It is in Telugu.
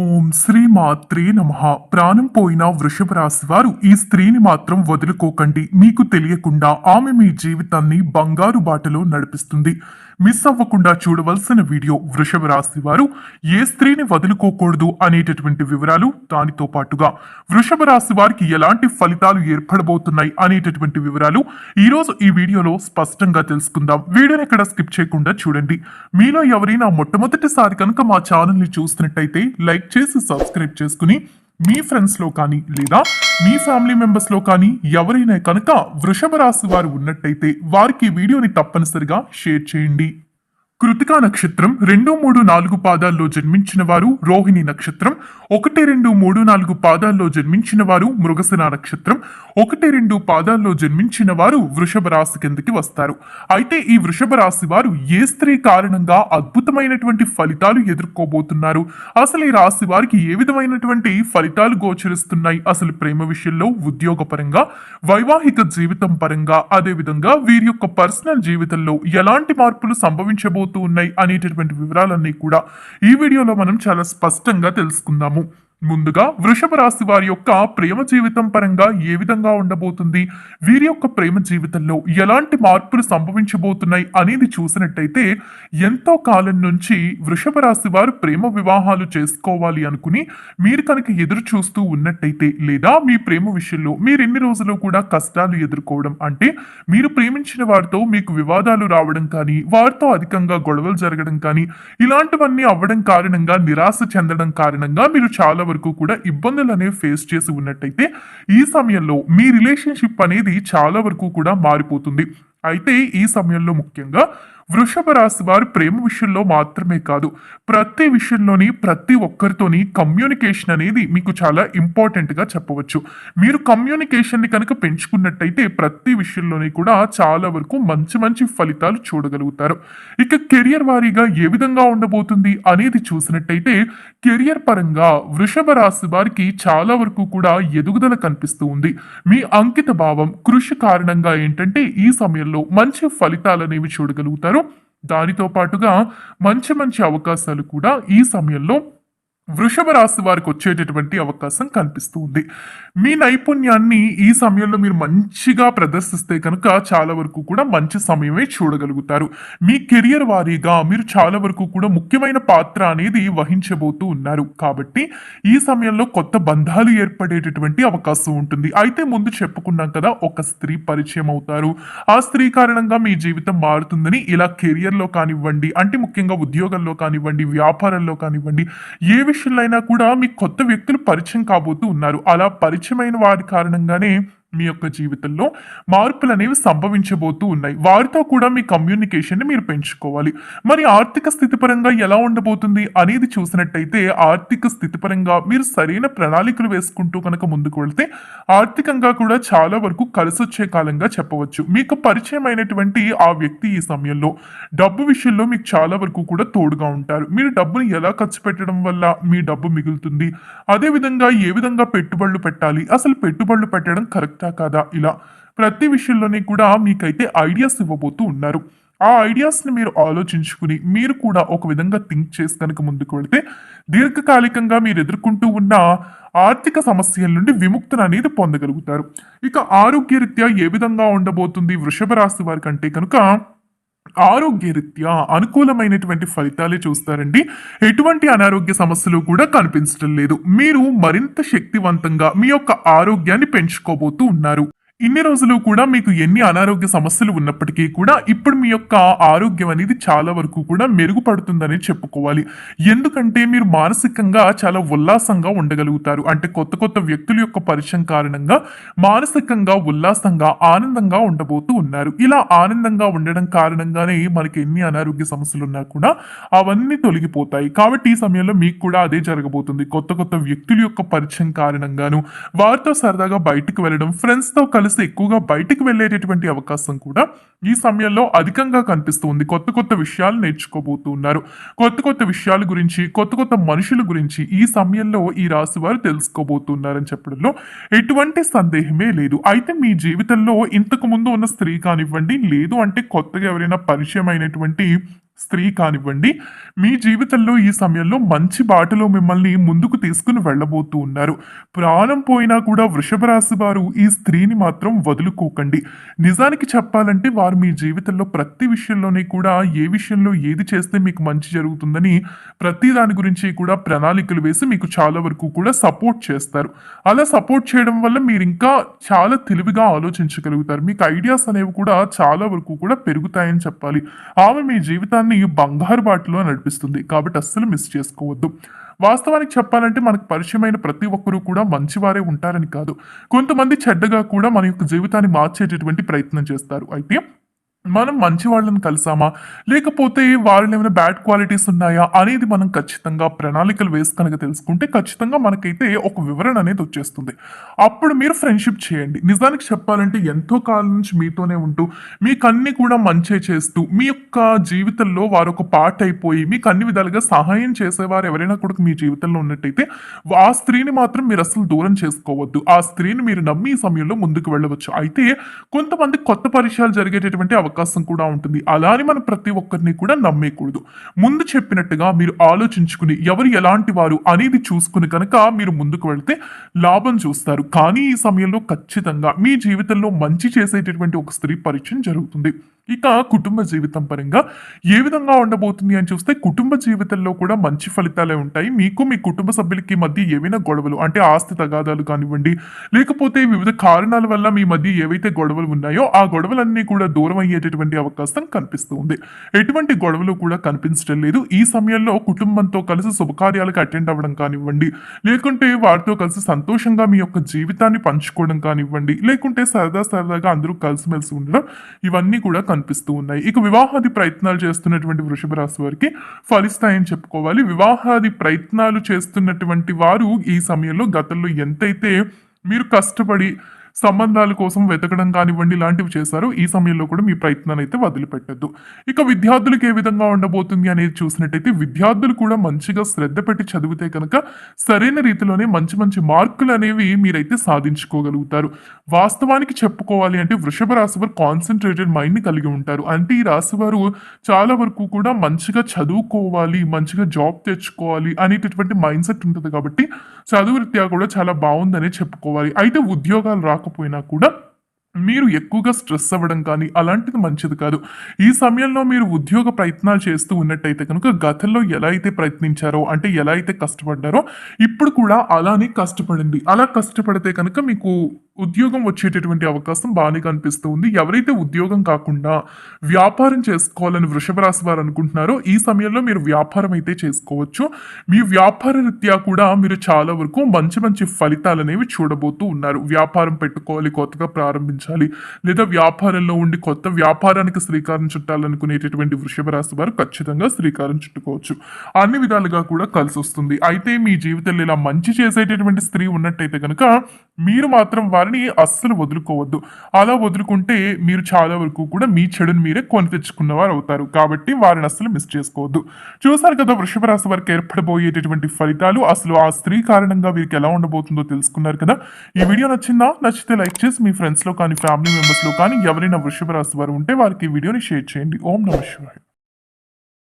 ఓం శ్రీ మాత్రే నమ. ప్రాణం పోయిన వృషభ రాశి వారు ఈ స్త్రీని మాత్రం వదులుకోకండి. మీకు తెలియకుండా ఆమె మీ జీవితాన్ని బంగారు బాటలో నడిపిస్తుంది. మిస్ అవ్వకుండా చూడవలసిన వీడియో వృషభ రాశి వారు ఏ స్త్రీని వదులుకోకూడదు అనేటటువంటి వివరాలు దానితో పాటుగా. వృషభ రాశి వారికి ఎలాంటి ఫలితాలు ఏర్పడబోతున్నాయి అనేటటువంటి వివరాలు ఈరోజు ఈ వీడియోలో స్పష్టంగా తెలుసుకుందాం. వీడియోని ఎక్కడ స్కిప్ చేయకుండా చూడండి. మీలో ఎవరైనా మొట్టమొదటిసారి కనుక మా ఛానల్ని చూస్తున్నట్టయితే లైక్ చేసి సబ్స్క్రైబ్ చేసుకుని మీ ఫ్రెండ్స్లో కానీ లేదా మీ ఫ్యామిలీ మెంబర్స్లో కానీ ఎవరైనా కనుక వృషభ రాశి వారు ఉన్నట్టయితే వారికి వీడియోని తప్పనిసరిగా షేర్ చేయండి. కృతికా నక్షత్రం రెండు మూడు నాలుగు పాదాల్లో జన్మించిన వారు రోహిణి నక్షత్రం ఒకటి రెండు మూడు నాలుగు పాదాల్లో జన్మించిన వారు మృగశిర నక్షత్రం ఒకటి రెండు పాదాల్లో జన్మించిన వారు వృషభ రాశి కిందకి వస్తారు. అయితే ఈ వృషభ రాశి వారు ఏ స్త్రీ కారణంగా అద్భుతమైనటువంటి ఫలితాలు ఎదుర్కోబోతున్నారు? అసలు ఈ రాశి వారికి ఏ విధమైనటువంటి ఫలితాలు గోచరిస్తున్నాయి? అసలు ప్రేమ విషయంలో ఉద్యోగపరంగా వైవాహిక జీవితం పరంగా అదేవిధంగా వీరి యొక్క పర్సనల్ జీవితంలో ఎలాంటి మార్పులు జరుగుతూ ఉన్నాయి అనేటటువంటి వివరాలన్నీ కూడా ఈ వీడియోలో మనం చాలా స్పష్టంగా తెలుసుకుందాము. ముందుగా వృషభ రాశి వారి యొక్క ప్రేమ జీవితం పరంగా ఏ విధంగా ఉండబోతుంది? వీరి యొక్క ప్రేమ జీవితంలో ఎలాంటి మార్పులు సంభవించబోతున్నాయి అనేది చూసినట్టయితే ఎంతో కాలం నుంచి వృషభ రాశి వారు ప్రేమ వివాహాలు చేసుకోవాలి అనుకుని మీరు కనుక ఎదురు చూస్తూ ఉన్నట్టయితే లేదా మీ ప్రేమ విషయంలో మీరు ఎన్ని రోజులు కూడా కష్టాలు ఎదుర్కోవడం అంటే మీరు ప్రేమించిన వారితో మీకు వివాదాలు రావడం కానీ వారితో అధికంగా గొడవలు జరగడం కానీ ఇలాంటివన్నీ అవ్వడం కారణంగా నిరాశ చెందడం కారణంగా మీరు చాలా వరకు కూడా ఇబ్బందులు అనేవి ఫేస్ చేసి ఉన్నట్టయితే ఈ సమయంలో మీ రిలేషన్షిప్ అనేది చాలా వరకు కూడా మారిపోతుంది. అయితే ఈ సమయంలో ముఖ్యంగా వృషభ రాశి వారు ప్రేమ విషయంలో మాత్రమే కాదు. ప్రతి విషయంలోని ప్రతి ఒక్కరితోని కమ్యూనికేషన్ అనేది మీకు చాలా ఇంపార్టెంట్గా చెప్పవచ్చు. మీరు కమ్యూనికేషన్ని కనుక పెంచుకున్నట్టయితే ప్రతి విషయంలోని కూడా చాలా వరకు మంచి మంచి ఫలితాలు చూడగలుగుతారు. ఇక కెరియర్ వారీగా ఏ విధంగా ఉండబోతుంది అనేది చూసినట్టయితే కెరియర్ పరంగా వృషభ రాశి వారికి చాలా వరకు కూడా ఎదుగుదల కనిపిస్తూ ఉంది. మీ అంకిత భావం కృషి కారణంగా ఏంటంటే ఈ సమయంలో మంచి ఫలితాలు అనేవి చూడగలుగుతారు. దానితో పాటుగా మంచి మంచి అవకాశాలు కూడా ఈ సమయంలో వృషభ రాశి వారికి వచ్చేటటువంటి అవకాశం కనిపిస్తూ ఉంది మీ నైపుణ్యాన్ని ఈ సమయంలో మీరు మంచిగా ప్రదర్శిస్తే కనుక చాలా వరకు కూడా మంచి సమయమే చూడగలుగుతారు. మీ కెరియర్ వారీగా మీరు చాలా వరకు కూడా ముఖ్యమైన పాత్ర అనేది వహించబోతూ ఉన్నారు. కాబట్టి ఈ సమయంలో కొత్త బంధాలు ఏర్పడేటటువంటి అవకాశం ఉంటుంది. అయితే ముందు చెప్పుకున్నాం కదా ఒక స్త్రీ పరిచయం అవుతారు. ఆ స్త్రీ కారణంగా మీ జీవితం మారుతుందని ఇలా కెరియర్లో కానివ్వండి అంటే ముఖ్యంగా ఉద్యోగంలో కానివ్వండి వ్యాపారంలో కానివ్వండి ఏవి విషయంలో అయినా కూడా మీకు కొత్త వ్యక్తులు పరిచయం కాబోతూ ఉన్నారు. అలా పరిచయమైన వారి కారణంగానే మీ యొక్క జీవితంలో మార్పులు అనేవి సంభవించబోతూ ఉన్నాయి. వారితో కూడా మీ కమ్యూనికేషన్ని మీరు పెంచుకోవాలి. మరి ఆర్థిక స్థితి పరంగా ఎలా ఉండబోతుంది అనేది చూసినట్టయితే ఆర్థిక స్థితి పరంగా మీరు సరైన ప్రణాళికలు వేసుకుంటూ కనుక ముందుకు వెళ్తే ఆర్థికంగా కూడా చాలా వరకు కలిసొచ్చే కాలంగా చెప్పవచ్చు. మీకు పరిచయమైనటువంటి ఆ వ్యక్తి ఈ సమయంలో డబ్బు విషయంలో మీకు చాలా వరకు కూడా తోడుగా ఉంటారు. మీరు డబ్బుని ఎలా ఖర్చు పెట్టడం వల్ల మీ డబ్బు మిగులుతుంది? అదే విధంగా ఏ విధంగా పెట్టుబడులు పెట్టాలి? అసలు పెట్టుబడులు పెట్టడం కరెక్ట్ కాదా. ఇలా ప్రతి విషయంలోనే కూడా మీకైతే ఐడియాస్ ఇవ్వబోతూ ఉన్నారు. ఆ ఐడియాస్ని మీరు ఆలోచించుకుని మీరు కూడా ఒక విధంగా థింక్ చేసి కనుక ముందుకు వెళ్తే దీర్ఘకాలికంగా మీరు ఎదుర్కొంటూ ఉన్న ఆర్థిక సమస్యల నుండి విముక్తిని అనేది పొందగలుగుతారు. ఇక ఆరోగ్యరీత్యా ఏ విధంగా ఉండబోతుంది వృషభ రాశి వారి కంటే కనుక ఆరోగ్యరీత్యా అనుకూలమైనటువంటి ఫలితాలే చూస్తారండి. ఎటువంటి అనారోగ్య సమస్యలు కూడా కనిపించడం లేదు. మీరు మరింత శక్తివంతంగా మీ యొక్క ఆరోగ్యాన్ని పెంచుకోబోతూ ఉన్నారు. ఇన్ని రోజులు కూడా మీకు ఎన్ని అనారోగ్య సమస్యలు ఉన్నప్పటికీ కూడా ఇప్పుడు మీ యొక్క ఆరోగ్యం అనేది చాలా వరకు కూడా మెరుగుపడుతుందని చెప్పుకోవాలి. ఎందుకంటే మీరు మానసికంగా చాలా ఉల్లాసంగా ఉండగలుగుతారు. అంటే కొత్త కొత్త వ్యక్తుల యొక్క పరిచయం కారణంగా మానసికంగా ఉల్లాసంగా ఆనందంగా ఉండబోతూ ఉన్నారు. ఇలా ఆనందంగా ఉండడం కారణంగానే మనకి ఎన్ని అనారోగ్య సమస్యలు ఉన్నా కూడా అవన్నీ తొలగిపోతాయి. కాబట్టి ఈ సమయంలో మీకు కూడా అదే జరగబోతుంది. కొత్త కొత్త వ్యక్తుల యొక్క పరిచయం కారణంగాను వారితో సరదాగా బయటకు వెళ్ళడం ఫ్రెండ్స్తో కలిసి కలిసి ఎక్కువగా బయటకు వెళ్ళేటటువంటి అవకాశం కూడా ఈ సమయంలో అధికంగా కనిపిస్తుంది. కొత్త కొత్త విషయాలు నేర్చుకోబోతున్నారు కొత్త కొత్త విషయాల గురించి కొత్త కొత్త మనుషుల గురించి ఈ సమయంలో ఈ రాశి వారు తెలుసుకోబోతున్నారని చెప్పడంలో ఎటువంటి సందేహమే లేదు. అయితే మీ జీవితంలో ఇంతకు ముందు ఉన్న స్త్రీ కానివ్వండి లేదు అంటే కొత్తగా ఎవరైనా పరిచయం అయినటువంటి స్త్రీ కానివ్వండి మీ జీవితంలో ఈ సమయంలో మంచి బాటలో మిమ్మల్ని ముందుకు తీసుకుని వెళ్ళబోతూ ఉన్నారు. ప్రాణం పోయినా కూడా వృషభ రాశి వారు ఈ స్త్రీని మాత్రం వదులుకోకండి. నిజానికి చెప్పాలంటే వారు మీ జీవితంలో ప్రతి విషయంలోనే కూడా ఏ విషయంలో ఏది చేస్తే మీకు మంచి జరుగుతుందని ప్రతి దాని గురించి కూడా ప్రణాళికలు వేసి మీకు చాలా వరకు కూడా సపోర్ట్ చేస్తారు. అలా సపోర్ట్ చేయడం వల్ల మీరు ఇంకా చాలా తెలివిగా ఆలోచించగలుగుతారు. మీకు ఐడియాస్ అనేవి కూడా చాలా వరకు కూడా పెరుగుతాయని చెప్పాలి. ఆమె మీ జీవితాన్ని బంగారు బాటలో నడిపిస్తుంది. కాబట్టి అస్సలు మిస్ చేసుకోవద్దు. వాస్తవానికి చెప్పాలంటే మనకు పరిచయమైన ప్రతి ఒక్కరూ కూడా మంచివారే ఉంటారని కాదు. కొంతమంది చెడ్డగా కూడా మన యొక్క జీవితాన్ని మార్చేటటువంటి ప్రయత్నం చేస్తారు. అయితే మనం మంచి వాళ్ళని కలిసామా? లేకపోతే వాళ్ళని ఏమైనా బ్యాడ్ క్వాలిటీస్ ఉన్నాయా? అనేది మనం ఖచ్చితంగా ప్రణాళికలు వేసి కనుక తెలుసుకుంటే ఖచ్చితంగా మనకైతే ఒక వివరణ అనేది వచ్చేస్తుంది. అప్పుడు మీరు ఫ్రెండ్షిప్ చేయండి. నిజానికి చెప్పాలంటే ఎంతో కాలం నుంచి మీతోనే ఉంటూ మీకు అన్ని కూడా మంచి చేస్తూ మీ యొక్క జీవితంలో వారు ఒక పార్ట్ అయిపోయి మీకు అన్ని విధాలుగా సహాయం చేసేవారు ఎవరైనా కూడా మీ జీవితంలో ఉన్నట్టయితే ఆ స్త్రీని మాత్రం మీరు అసలు దూరం చేసుకోవద్దు. ఆ స్త్రీని మీరు నమ్మి ఈ సమయంలో ముందుకు వెళ్ళవచ్చు. అయితే కొంతమంది కొత్త పరిచయాలు జరిగేటటువంటి అవకాశం కూడా ఉంటుంది. అలానే మనం ప్రతి ఒక్కరిని కూడా నమ్మేయకూడదు ముందు చెప్పినట్టుగా మీరు ఆలోచించుకుని ఎవరు ఎలాంటి వారు అనేది చూసుకుని కనుక మీరు ముందుకు వెళితే లాభం చూస్తారు. కానీ ఈ సమయంలో ఖచ్చితంగా మీ జీవితంలో మంచి చేసేటటువంటి ఒక స్త్రీ పరిచయం జరుగుతుంది. ఇక కుటుంబ జీవితం పరంగా ఏ విధంగా ఉండబోతుంది అని చూస్తే కుటుంబ జీవితంలో కూడా మంచి ఫలితాలే ఉంటాయి. మీకు మీ కుటుంబ సభ్యులకి మధ్య ఏవైనా గొడవలు అంటే ఆస్తి తగాదాలు కానివ్వండి లేకపోతే వివిధ కారణాల వల్ల మీ మధ్య ఏవైతే గొడవలు ఉన్నాయో ఆ గొడవలన్నీ కూడా దూరం అయ్యేటటువంటి అవకాశం కనిపిస్తూ ఉంది. ఎటువంటి గొడవలు కూడా కనిపించడం లేదు. ఈ సమయంలో కుటుంబంతో కలిసి శుభకార్యాలకు అటెండ్ అవ్వడం కానివ్వండి లేకుంటే వారితో కలిసి సంతోషంగా మీ యొక్క జీవితాన్ని పంచుకోవడం కానివ్వండి లేకుంటే సరదా సరదాగా అందరూ కలిసిమెలిసి ఉండడం ఇవన్నీ కూడా కనిపిస్తూ ఉన్నాయి. ఇక వివాహాది ప్రయత్నాలు చేస్తున్నటువంటి వృషభ రాశి వారికి ఫలిస్తాయని చెప్పుకోవాలి. వివాహాది ప్రయత్నాలు చేస్తున్నటువంటి వారు ఈ సమయంలో గతంలో ఎంతైతే మీరు కష్టపడి సంబంధాల కోసం వెతకడం కానివ్వండి ఇలాంటివి చేశారు. ఈ సమయంలో కూడా మీ ప్రయత్నాన్ని అయితే వదిలిపెట్టద్దు. ఇక విద్యార్థులకు ఏ విధంగా ఉండబోతుంది అనేది చూసినట్టయితే విద్యార్థులు కూడా మంచిగా శ్రద్ధ పెట్టి చదివితే కనుక సరైన రీతిలోనే మంచి మంచి మార్కులు అనేవి మీరైతే సాధించుకోగలుగుతారు. వాస్తవానికి చెప్పుకోవాలి అంటే వృషభ రాశి వారు కాన్సన్ట్రేటెడ్ మైండ్ని కలిగి ఉంటారు. అంటే ఈ రాశి వారు చాలా వరకు కూడా మంచిగా చదువుకోవాలి మంచిగా జాబ్ తెచ్చుకోవాలి అనేటటువంటి మైండ్ సెట్ ఉంటుంది కాబట్టి చదువు రీత్యా కూడా చాలా బాగుందనే చెప్పుకోవాలి. అయితే ఉద్యోగాలు రాకపోయినా కూడా మీరు ఎక్కువగా స్ట్రెస్ అవ్వడం కానీ అలాంటిది మంచిది కాదు. ఈ సమయంలో మీరు ఉద్యోగ ప్రయత్నాలు చేస్తూ ఉన్నట్టయితే కనుక గతంలో ఎలా అయితే ప్రయత్నించారో అంటే ఎలా అయితే కష్టపడ్డారో ఇప్పుడు కూడా అలానే కష్టపడండి. అలా కష్టపడితే కనుక మీకు ఉద్యోగం వచ్చేటటువంటి అవకాశం బాగానే కనిపిస్తూ ఉంది ఎవరైతే ఉద్యోగం కాకుండా వ్యాపారం చేసుకోవాలని వృషభ రాశి వారు అనుకుంటున్నారో ఈ సమయంలో మీరు వ్యాపారం అయితే చేసుకోవచ్చు. మీ వ్యాపార రీత్యా కూడా మీరు చాలా వరకు మంచి మంచి ఫలితాలు అనేవి చూడబోతూ ఉన్నారు. వ్యాపారం పెట్టుకోవాలి కొత్తగా ప్రారంభించాలి లేదా వ్యాపారంలో ఉండి కొత్త వ్యాపారానికి శ్రీకారం చుట్టాలనుకునేటటువంటి వృషభ రాశి వారు ఖచ్చితంగా శ్రీకారం చుట్టుకోవచ్చు. అన్ని విధాలుగా కూడా కలిసి వస్తుంది అయితే మీ జీవితంలో ఇలా మంచి చేసేటటువంటి స్త్రీ ఉన్నట్టయితే కనుక మీరు మాత్రం వారిని అస్సలు వదులుకోవద్దు. అలా వదులుకుంటే మీరు చాలా వరకు కూడా మీ చెడుని మీరే కొని తెచ్చుకున్న వారు అవుతారు. కాబట్టి వారిని అస్సలు మిస్ చేసుకోవద్దు. చూసారు కదా వృషభ రాశి వారికి ఏర్పడబోయేటటువంటి ఫలితాలు. అసలు ఆ స్త్రీ కారణంగా వీరికి ఎలా ఉండబోతుందో తెలుసుకున్నారు కదా. ఈ వీడియో నచ్చిందా? నచ్చితే లైక్ చేసి మీ ఫ్రెండ్స్లో కానీ ఫ్యామిలీ మెంబర్స్లో కానీ ఎవరైనా వృషభ రాశి వారు ఉంటే వారికి ఈ వీడియోని షేర్ చేయండి. ఓం నమ శివాయ.